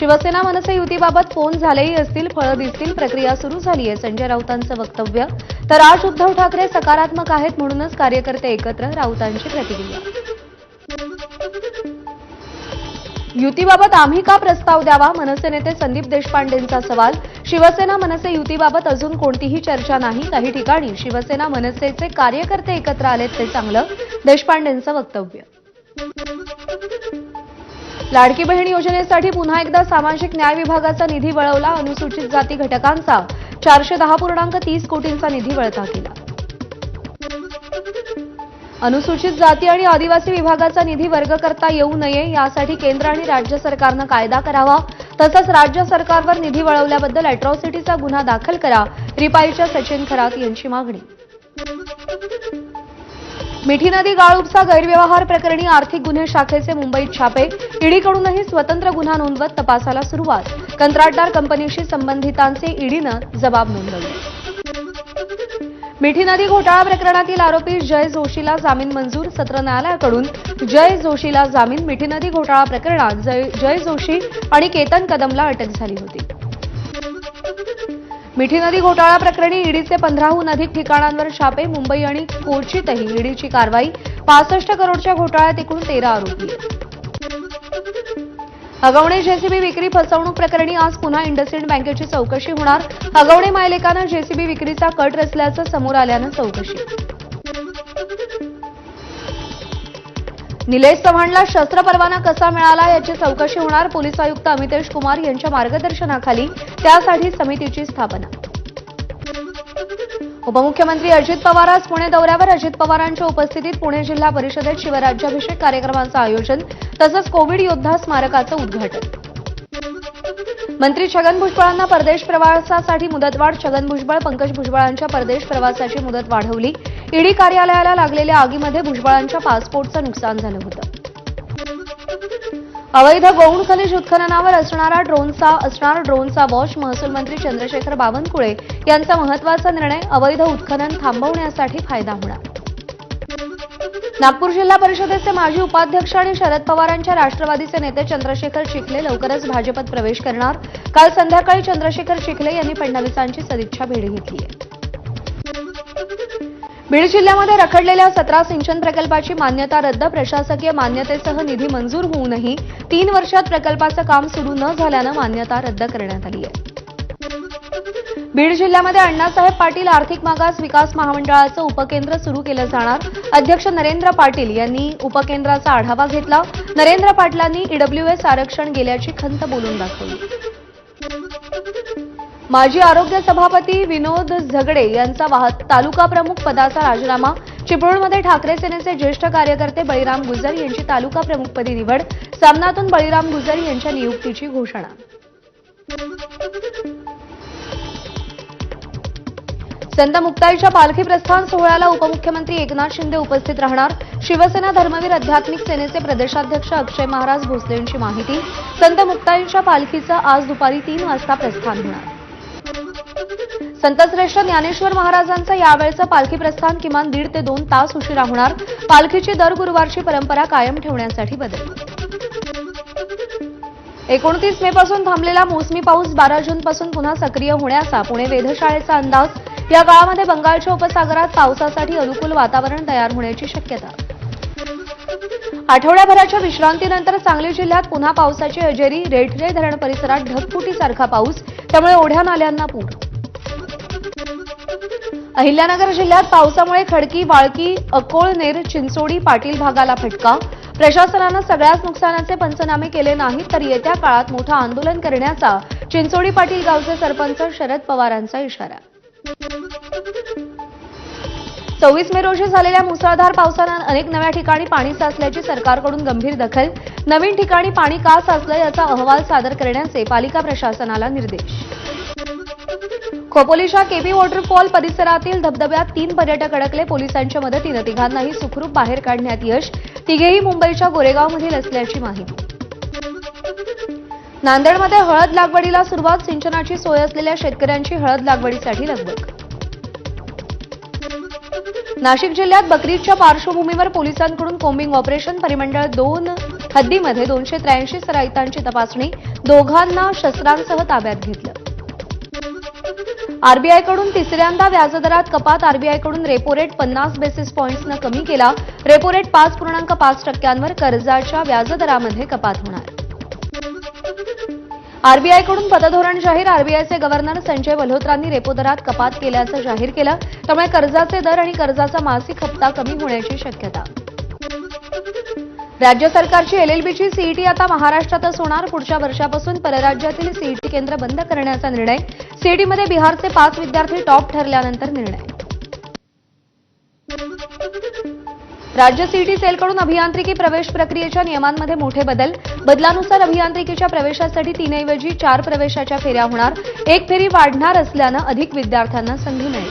शिवसेना मनसे युतीबाबत फोन झालेही असतील फळं दिसतील प्रक्रिया सुरू झाली आहे संजय राऊतांचं वक्तव्य. तर आज उद्धव ठाकरे सकारात्मक आहेत म्हणूनच कार्यकर्ते एकत्र राऊतांची प्रतिक्रिया. युतीबाबत आम्ही का प्रस्ताव द्यावा? मनसे नेते संदीप देशपांडेंचा सवाल. शिवसेना मनसे युतीबाबत अजून कोणतीही चर्चा नाही. काही ठिकाणी शिवसेना मनसेचे कार्यकर्ते एकत्र आलेत ते चांगलं. देशपांडेंचं वक्तव्य. लाडकी बहीण योजनेसाठी पुन्हा एकदा सामाजिक न्याय विभागाचा निधी वळवला. अनुसूचित जाती घटकांचा चारशे दहा पूर्णांक तीस कोटींचा निधी वळता केला. अनुसूचित जाती आणि आदिवासी विभागाचा निधी वर्ग करता येऊ नये यासाठी केंद्र आणि राज्य सरकारनं कायदा करावा. तसंच राज्य सरकारवर निधी वळवल्याबद्दल अॅट्रॉसिटीचा गुन्हा दाखल करा. रिपाईच्या सचिन खरात यांची मागणी. मिठी नदी गाळ उपसा गैरव्यवहार प्रकरणी आर्थिक गुन्हे शाखेचे मुंबईत छापे. ईडीकडूनही स्वतंत्र गुन्हा नोंदवत तपासाला सुरुवात. कंत्राटदार कंपनीशी संबंधितांचे ईडीनं जबाब नोंदवले. मिठी नदी घोटाळा प्रकरणातील आरोपी जय जोशीला जामीन मंजूर सत्र न्यायालयाकडून. जय जोशीला जामीन मिठी नदी घोटाळा प्रकरणात जय जय जोशी आणि केतन कदमला अटक झाली होती. मिठी नदी घोटाळा प्रकरणी ईडीचे पंधराहून अधिक ठिकाणांवर छापे मुंबई आणि कोचीतही ईडीची कारवाई. पासष्ट करोडच्या घोटाळ्यात एकूण तेरा आरोपी. हगवणे जेसीबी विक्री फसवणूक प्रकरणी आज पुन्हा इंडसइंड बँकेची चौकशी होणार. हगवणे मायलेकानं जेसीबी विक्रीचा कट रचल्याचं समोर आल्यानं चौकशी. निलेश चव्हाणला शस्त्र परवाना कसा मिळाला याची चौकशी होणार पोलीस आयुक्त अमितेश कुमार यांच्या मार्गदर्शनाखाली त्यासाठी समितीची स्थापना. उपमुख्यमंत्री अजित पवार आज पुणे दौऱ्यावर. अजित पवारांच्या उपस्थितीत पुणे जिल्हा परिषदेत शिवराज्याभिषेक कार्यक्रमाचं आयोजन तसंच कोविड योद्धा स्मारकाचं उद्घाटन. मंत्री छगन भुजबळांना परदेश प्रवासासाठी मुदतवाढ छगन भुजबळ पंकज भुजबळांच्या परदेश प्रवासाची मुदत वाढवली. ईडी कार्यालयाला लागलेल्या आगीमध्ये भुजबळांच्या पासपोर्टचं नुकसान झालं होतं. अवैध गौण खनिज उत्खननावर असणारा ड्रोनचा असणार ड्रोनचा वॉश महसूल मंत्री चंद्रशेखर बावनकुळे यांचा महत्त्वाचा निर्णय अवैध उत्खनन थांबवण्यासाठी फायदा होणार. नागपूर जिल्हा परिषदेचे माजी उपाध्यक्ष आणि शरद पवारांच्या राष्ट्रवादीचे नेते चंद्रशेखर शिखले लवकरच भाजपत प्रवेश करणार. काल संध्याकाळी चंद्रशेखर शिखले यांनी फडणवीसांची सदिच्छा भेट घेतली आहे बीड जिल्ह्यामध्ये रखडलेल्या सतरा सिंचन प्रकल्पाची मान्यता रद्द प्रशासकीय मान्यतेसह निधी मंजूर होऊनही तीन वर्षात प्रकल्पाचं काम सुरू न झाल्यानं मान्यता रद्द करण्यात आली आहे. बीड जिल्ह्यामध्ये अण्णासाहेब पाटील आर्थिक मागास विकास महामंडळाचं उपकेंद्र सुरू केलं जाणार. अध्यक्ष नरेंद्र पाटील यांनी उपकेंद्राचा आढावा घेतला. नरेंद्र पाटलांनी ईडब्ल्यूएस आरक्षण गेल्याची खंत बोलून दाखवली. माजी आरोग्य सभापती विनोद झगडे यांचा वाहत तालुका प्रमुख पदाचा राजीनामा. चिपळूणमध्ये ठाकरे सेनेचे ज्येष्ठ कार्यकर्ते बळीराम गुजर यांची तालुका प्रमुखपदी निवड. सामनातून बळीराम गुजर यांच्या नियुक्तीची घोषणा. संत मुक्ताईच्या पालखी प्रस्थान सोहळ्याला उपमुख्यमंत्री एकनाथ शिंदे उपस्थित राहणार. शिवसेना धर्मवीर आध्यात्मिक सेनेचे प्रदेशाध्यक्ष अक्षय महाराज भोसले यांची माहिती. संत मुक्ताईच्या पालखीचं आज दुपारी तीन वाजता प्रस्थान होणार. संतश्रेष्ठ ज्ञानेश्वर महाराजांचं यावेळचं पालखी प्रस्थान किमान दीड ते दोन तास उशिरा होणार पालखीची दर गुरुवारची परंपरा कायम ठेवण्यासाठी बदल. एकोणतीस मे पासून थांबलेला मोसमी पाऊस बारा जून पासून पुन्हा सक्रिय होण्याचा पुणे वेधशाळेचा अंदाज. या काळामध्ये बंगालच्या उपसागरात पावसासाठी अनुकूल वातावरण तयार होण्याची शक्यता. आठवड्याभराच्या विश्रांतीनंतर सांगली जिल्ह्यात पुन्हा पावसाची हजेरी रेठरे धरण परिसरात ढगफुटीसारखा पाऊस त्यामुळे ओढ्या नाल्यांना पूर. अहिल्यानगर जिल्ह्यात पावसामुळे खडकी वाळकी अकोळनेर चिंचोडी पाटील भागाला फटका. प्रशासनानं सगळ्याच नुकसानाचे पंचनामे केले नाहीत तर येत्या काळात मोठं आंदोलन करण्याचा चिंचोडी पाटील गावचे सरपंच शरद पवारांचा इशारा. चोवीस मे रोजी झालेल्या मुसळधार पावसानं अनेक नव्या ठिकाणी पाणी साचल्याची सरकारकडून गंभीर दखल. नवीन ठिकाणी पाणी का साचलं याचा अहवाल सादर करण्याचे पालिका प्रशासनाला निर्देश. खोपोलीच्या केपी वॉटरफॉल परिसरातील धबधब्यात तीन पर्यटक अडकले. पोलिसांच्या मदतीनं तिघांनाही सुखरूप बाहेर काढण्यात यश. तिघेही मुंबईच्या गोरेगावमधील असल्याची माहिती. नांदेडमध्ये हळद लागवडीला सुरुवात. सिंचनाची सोय असलेल्या शेतकऱ्यांची हळद लागवडीसाठी लगबग. नाशिक जिल्ह्यात बकरीदच्या पार्श्वभूमीवर पोलिसांकडून कोम्बिंग ऑपरेशन. परिमंडळ दोन हद्दीमध्ये दोनशे त्र्याऐंशी सराईतांची तपासणी. दोघांना शस्त्रांसह ताब्यात घेतलं. आरबीआयकडून तिसऱ्यांदा व्याजदरात कपात. आरबीआयकडून रेपो रेट पन्नास बेसिस पॉईंट्सनं कमी केला. रेपो रेट पाच पूर्णांक पाच टक्क्यांवर कर्जाच्या व्याजदरामध्ये कपात होणार. आरबीआयकडून पतधोरण जाहीर. आरबीआयचे गव्हर्नर संजय मल्होत्रांनी रेपो दरात कपात केल्याचं जाहीर केलं. त्यामुळे कर्जाचे दर आणि कर्जाचा मासिक हप्ता कमी होण्याची शक्यता. राज्य सरकारची एलएलबीची सीईटी आता महाराष्ट्रातच होणार पुढच्या वर्षापासून परराज्यातील सीईटी केंद्र बंद करण्याचा निर्णय. सीईटीमध्ये बिहारचे पाच विद्यार्थी टॉप ठरल्यानंतर निर्णय. राज्य सीईटी सेलकडून अभियांत्रिकी प्रवेश प्रक्रियेच्या नियमांमध्ये मोठे बदल. बदलानुसार अभियांत्रिकीच्या प्रवेशासाठी तीनऐवजी चार प्रवेशाच्या फेऱ्या होणार. एक फेरी वाढणार असल्यानं अधिक विद्यार्थ्यांना संधी मिळेल.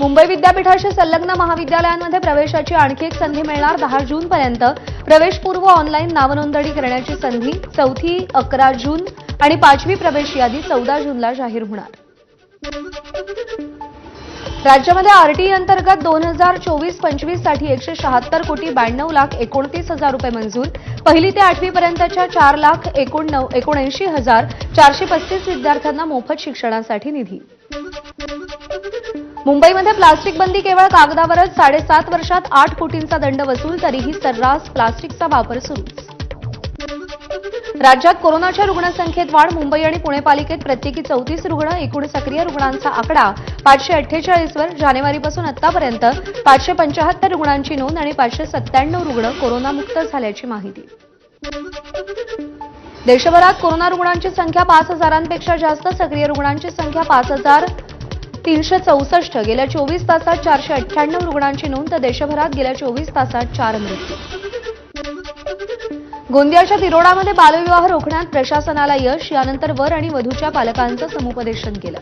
मुंबई विद्यापीठाशी संलग्न महाविद्यालयांमध्ये प्रवेशाची आणखी एक संधी मिळणार. दहा जूनपर्यंत प्रवेशपूर्व ऑनलाईन नावनोंदणी करण्याची संधी चौथी अकरा जून आणि पाचवी प्रवेश यादी चौदा जूनला जाहीर होणार. राज्यामध्ये आरटीई अंतर्गत दोन हजार चोवीस पंचवीससाठी एकशे शहात्तर कोटी ब्याण्णव लाख एकोणतीस हजार रुपये मंजूर. पहिली ते आठवीपर्यंतच्या चार लाख एकोणनव- एकोणऐंशी हजार चारशे पस्तीस विद्यार्थ्यांना मोफत शिक्षणासाठी निधी. मुंबईमध्ये प्लास्टिक बंदी केवळ कागदावरच साडेसात वर्षात आठ कोटींचा दंड वसूल तरीही सर्रास प्लास्टिकचा वापर सुरूच. राज्यात कोरोनाच्या रुग्णसंख्येत वाढ मुंबई आणि पुणे पालिकेत प्रत्येकी चौतीस रुग्ण एकूण सक्रिय रुग्णांचा आकडा पाचशे अठ्ठेचाळीसवर जानेवारीपासून आतापर्यंत पाचशे पंचाहत्तर रुग्णांची नोंद आणि पाचशे सत्त्याण्णव रुग्ण कोरोनामुक्त झाल्याची माहिती. देशभरात कोरोना रुग्णांची संख्या पाच हजारांपेक्षा जास्त सक्रिय रुग्णांची संख्या पाच हजार तीनशे चौसष्ट. गेल्या चोवीस तासात चारशे अठ्ठ्याण्णव रुग्णांची नोंद तर देशभरात गेल्या चोवीस तासात चार मृत्यू. गोंदियाच्या तिरोडामध्ये बालविवाह रोखण्यात प्रशासनाला यश यानंतर वर आणि वधूच्या पालकांचं समुपदेशन केलं.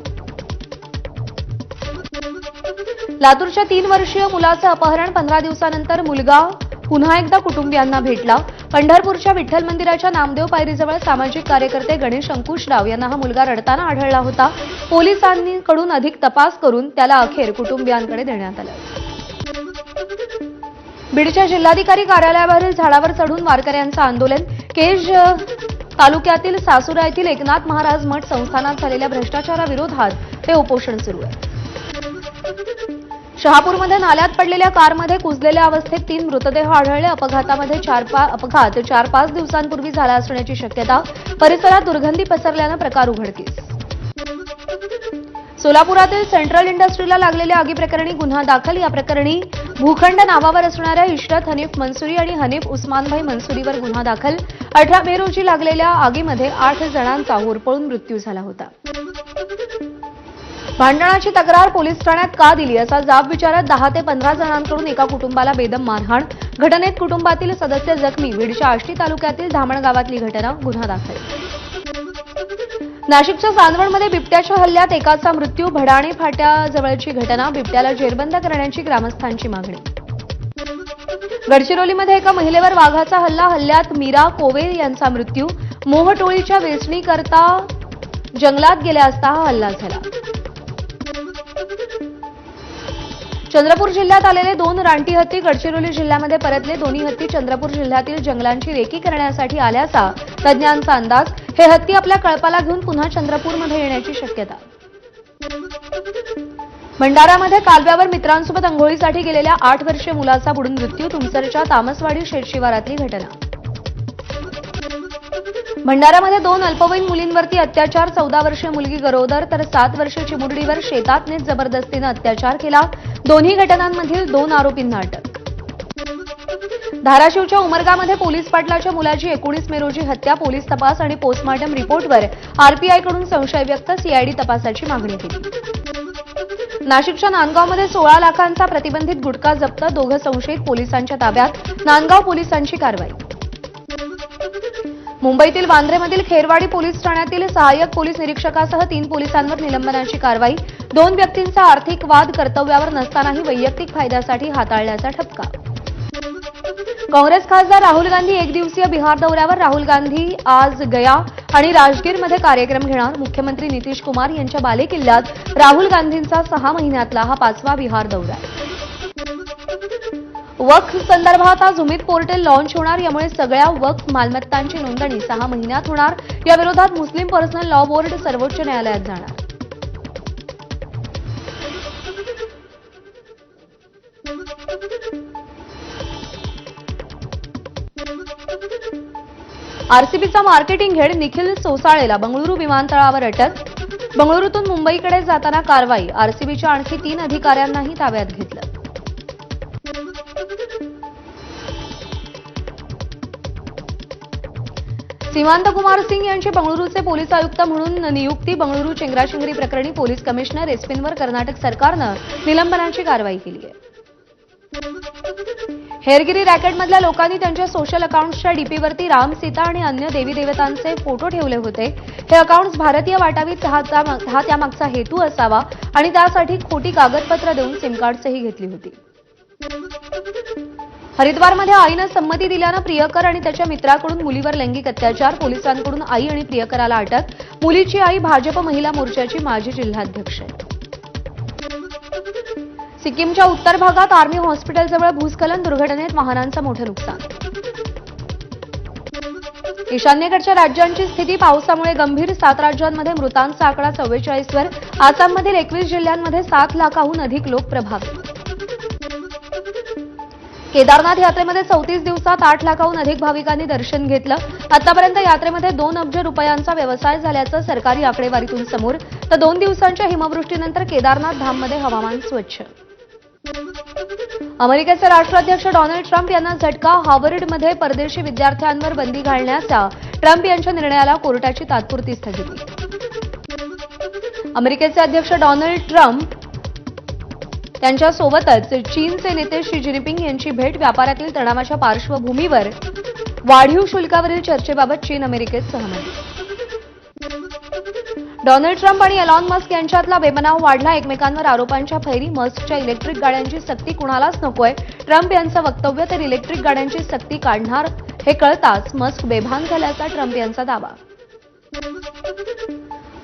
लातूरच्या तीन वर्षीय मुलाचं अपहरण पंधरा दिवसानंतर मुलगा पुन्हा एकदा कुटुंबियांना भेटला. पंढरपूरच्या विठ्ठल मंदिराच्या नामदेव पायरीजवळ सामाजिक कार्यकर्ते गणेश अंकुशराव यांना हा मुलगा रडताना आढळला होता. पोलिसांकडून अधिक तपास करून त्याला अखेर कुटुंबियांकडे देण्यात आलं. बीडच्या जिल्हाधिकारी कार्यालयावरील झाडावर चढून वारकऱ्यांचं आंदोलन. केज तालुक्यातील सासुरा येथील एकनाथ महाराज मठ संस्थानात झालेल्या भ्रष्टाचाराविरोधात हे उपोषण सुरू आहे. शहापूरमध्ये नाल्यात पडलेल्या कारमध्ये कुजलेल्या अवस्थेत तीन मृतदेह आढळले. अपघातामध्ये चार पा अपघात चार पाच दिवसांपूर्वी झाला असण्याची शक्यता. परिसरात दुर्गंधी पसरल्यानं प्रकार उघडकीस. सोलापुरातील सेंट्रल इंडस्ट्रीला लागलेल्या आगीप्रकरणी गुन्हा दाखल. या प्रकरणी भूखंड नावावर असणाऱ्या इशरत हनीफ मनसुरी आणि हनीफ उस्मानभाई मनसुरीवर गुन्हा दाखल. अठरा मे रोजी लागलेल्या आगीमध्ये आठ जणांचा होरपळून मृत्यू झाला होता. भांडणाची तक्रार पोलीस ठाण्यात का दिली? असा जाब विचारत दहा ते पंधरा जणांकडून एका कुटुंबाला बेदम मारहाण. घटनेत कुटुंबातील सदस्य जखमी. बीडच्या आष्टी तालुक्यातील धामण गावातली घटना गुन्हा दाखल. नाशिकच्या चांदवडमध्ये बिबट्याच्या हल्ल्यात एकाचा मृत्यू भडाणे फाट्याजवळची घटना बिबट्याला जेरबंद करण्याची ग्रामस्थांची मागणी. गडचिरोलीमध्ये एका महिलेवर वाघाचा हल्ला हल्ल्यात मीरा कोवे यांचा मृत्यू. मोहटोळीच्या वेचणीकरता जंगलात गेल्या असता हा हल्ला झाला. चंद्रपूर जिल्ह्यात आलेले दोन रानटी हत्ती गडचिरोली जिल्ह्यामध्ये परतले. दोन्ही हत्ती चंद्रपूर जिल्ह्यातील जंगलांची रेकी करण्यासाठी आल्याचा तज्ज्ञांचा अंदाज. हे हत्ती आपल्या कळपाला घेऊन पुन्हा चंद्रपूरमध्ये येण्याची शक्यता. भंडारामध्ये कालव्यावर मित्रांसोबत अंघोळीसाठी गेलेल्या आठ वर्षीय मुलाचा बुडून मृत्यू तुमसरच्या तामसवाडी शेतशिवारातली घटना. भंडारामध्ये दोन अल्पवयीन मुलींवरती अत्याचार चौदा वर्षीय मुलगी गरोदर तर सात वर्षीय चिमुरडीवर शेतातनेच जबरदस्तीनं अत्याचार केला. दोन्ही घटनांमधील दोन आरोपींना अटक. धाराशिवच्या उमरगामध्ये पोलीस पाटलाच्या मुलाची एकोणीस मे रोजी हत्या पोलीस तपास आणि पोस्टमार्टम रिपोर्टवर आरपीआयकडून संशय व्यक्त सीआयडी तपासाची मागणी केली. नाशिकच्या नांदगावमध्ये सोळा लाखांचा प्रतिबंधित गुटखा जप्त दोघं संशयित पोलिसांच्या ताब्यात नांदगाव पोलिसांची कारवाई. मुंबईतील वांद्रेमधील खेरवाडी पोलीस ठाण्यातील सहाय्यक पोलीस निरीक्षकासह तीन पोलिसांवर निलंबनाची कारवाई दोन व्यक्तींचा आर्थिक वाद कर्तव्यावर नसतानाही वैयक्तिक फायद्यासाठी हाताळल्याचा ठपका. काँग्रेस खासदार राहुल गांधी एक दिवसीय बिहार दौऱ्यावर राहुल गांधी आज गया आणि राजगीरमध्ये कार्यक्रम घेणार. मुख्यमंत्री नितीश कुमार यांच्या बालेकिल्ल्यात राहुल गांधींचा सहा महिन्यातला हा पाचवा बिहार दौरा वक्फ संदर्भात आज उमेद पोर्टल लॉन्च होणार. यामुळे सगळ्या वक्फ मालमत्तांची नोंदणी सहा महिन्यात होणार. या विरोधात मुस्लिम पर्सनल लॉ बोर्ड सर्वोच्च न्यायालयात जाणार. आरसीबीचा मार्केटिंग हेड निखिल सोसाळेला बंगळुरू विमानतळावर अटक. बंगळुरूतून मुंबईकडे जाताना कारवाई आरसीबीच्या आणखी तीन अधिकाऱ्यांनाही ताब्यात घेतलं. सीमांत कुमार सिंग यांची बंगळुरूचे पोलीस आयुक्त म्हणून नियुक्ती बंगळुरू चेंगराचेंगरी प्रकरणी पोलीस कमिशनर एसपींवर कर्नाटक सरकारनं निलंबनाची कारवाई केली आहे. हेरगिरी रॅकेटमधल्या लोकांनी त्यांच्या सोशल अकाउंट्सच्या डीपीवरती राम सीता आणि अन्य देवी देवतांचे फोटो ठेवले होते. हे अकाउंट्स भारतीय वाटावीत हा त्यामागचा हेतू असावा आणि त्यासाठी खोटी कागदपत्र देऊन सिमकार्डसही घेतली होती. हरिद्वारमध्ये आईनं संमती दिल्यानं प्रियकर आणि त्याच्या मित्राकडून मुलीवर लैंगिक अत्याचार पोलिसांकडून आई आणि प्रियकराला अटक मुलीची आई भाजप महिला मोर्चाची माजी जिल्हाध्यक्ष आहे. सिक्कीमच्या उत्तर भागात आर्मी हॉस्पिटलजवळ भूस्खलन दुर्घटनेत वाहनांचं मोठं नुकसान. ईशान्येकडच्या राज्यांची स्थिती पावसामुळे गंभीर. सात राज्यांमध्ये मृतांचा आकडा चव्वेचाळीसवर. आसाममधील एकवीस जिल्ह्यांमध्ये सात लाखाहून अधिक लोक प्रभावित. केदारनाथ यात्रेमध्ये चौतीस दिवसात आठ लाखाहून अधिक भाविकांनी दर्शन घेतलं. आतापर्यंत यात्रेमध्ये दोन अब्ज रुपयांचा व्यवसाय झाल्याचं सरकारी आकडेवारीतून समोर. तर दोन दिवसांच्या हिमवृष्टीनंतर केदारनाथ धाममध्ये हवामान स्वच्छ. अमेरिकेचे राष्ट्राध्यक्ष डोनाल्ड ट्रम्प यांना झटका हार्वर्डमध्ये परदेशी विद्यार्थ्यांवर बंदी घालण्याच्या ट्रम्प यांच्या निर्णयाला कोर्टाची तात्पुरती स्थगिती. अमेरिकेचे अध्यक्ष डोनाल्ड ट्रम्प त्यांच्यासोबतच चीनचे नेते शी जिनपिंग यांची भेट व्यापारातील तणावाच्या पार्श्वभूमीवर वाढीव शुल्कावरील चर्चेबाबत चीन अमेरिकेत सहमती. डोनाल्ड ट्रम्प आणि एलॉन मस्क यांच्यातला बेबनाव वाढला. एकमेकांवर आरोपांच्या फैरी मस्कच्या इलेक्ट्रिक गाड्यांची सक्ती कुणालाच नकोय. ट्रम्प यांचं वक्तव्य तर इलेक्ट्रिक गाड्यांची सक्ती काढणार हे कळताच मस्क बेभान झाल्याचा ट्रम्प यांचा दावा.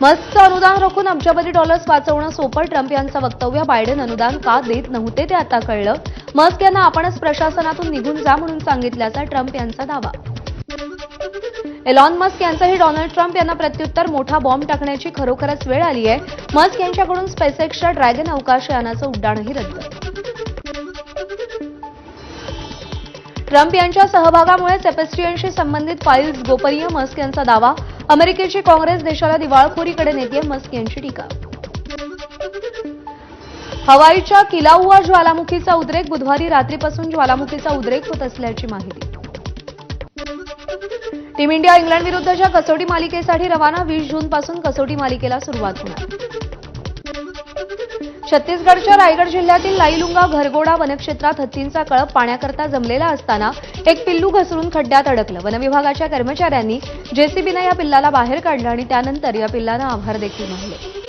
मस्कचं अनुदान रोखून अब्जावधी डॉलर्स वाचवणं सोपं ट्रम्प यांचं वक्तव्य बायडेन अनुदान का देत नव्हते ते आता कळलं. मस्क यांना आपणच प्रशासनातून निघून जा म्हणून सांगितल्याचा ट्रम्प यांचा दावा. एलॉन मस्क यांचंही डोनाल्ड ट्रम्प यांना प्रत्युत्तर मोठा बॉम्ब टाकण्याची खरोखरच वेळ आली आहे. मस्क यांच्याकडून स्पेसएक्सच्या ड्रॅगन अवकाशयानाचं उड्डाणही रद्द. ट्रम्प यांच्या सहभागामुळे सेपेस्ट्रियनशी संबंधित फाईल्स गोपनीय मस्क यांचा दावा. अमेरिकेची काँग्रेस देशाला दिवाळखोरीकडे नेते मस्क यांची टीका. हवाईच्या किलाउआ ज्वालामुखीचा उद्रेक बुधवारी रात्रीपासून ज्वालामुखीचा उद्रेक होत असल्याची माहिती. टीम इंडिया इंग्लंड विरुद्धच्या कसोटी मालिकेसाठी रवाना वीस जूनपासून कसोटी मालिकेला सुरुवात होणार. छत्तीसगडच्या रायगड जिल्ह्यातील लाईलुंगा घरगोडा वनक्षेत्रात हत्तींचा कळप पाण्याकरता जमलेला असताना एक पिल्लू घसरून खड्ड्यात अडकलं. वनविभागाच्या कर्मचाऱ्यांनी जेसीबीनं या पिल्लाला बाहेर काढलं आणि त्यानंतर या पिल्लानं आभार देखील मानले.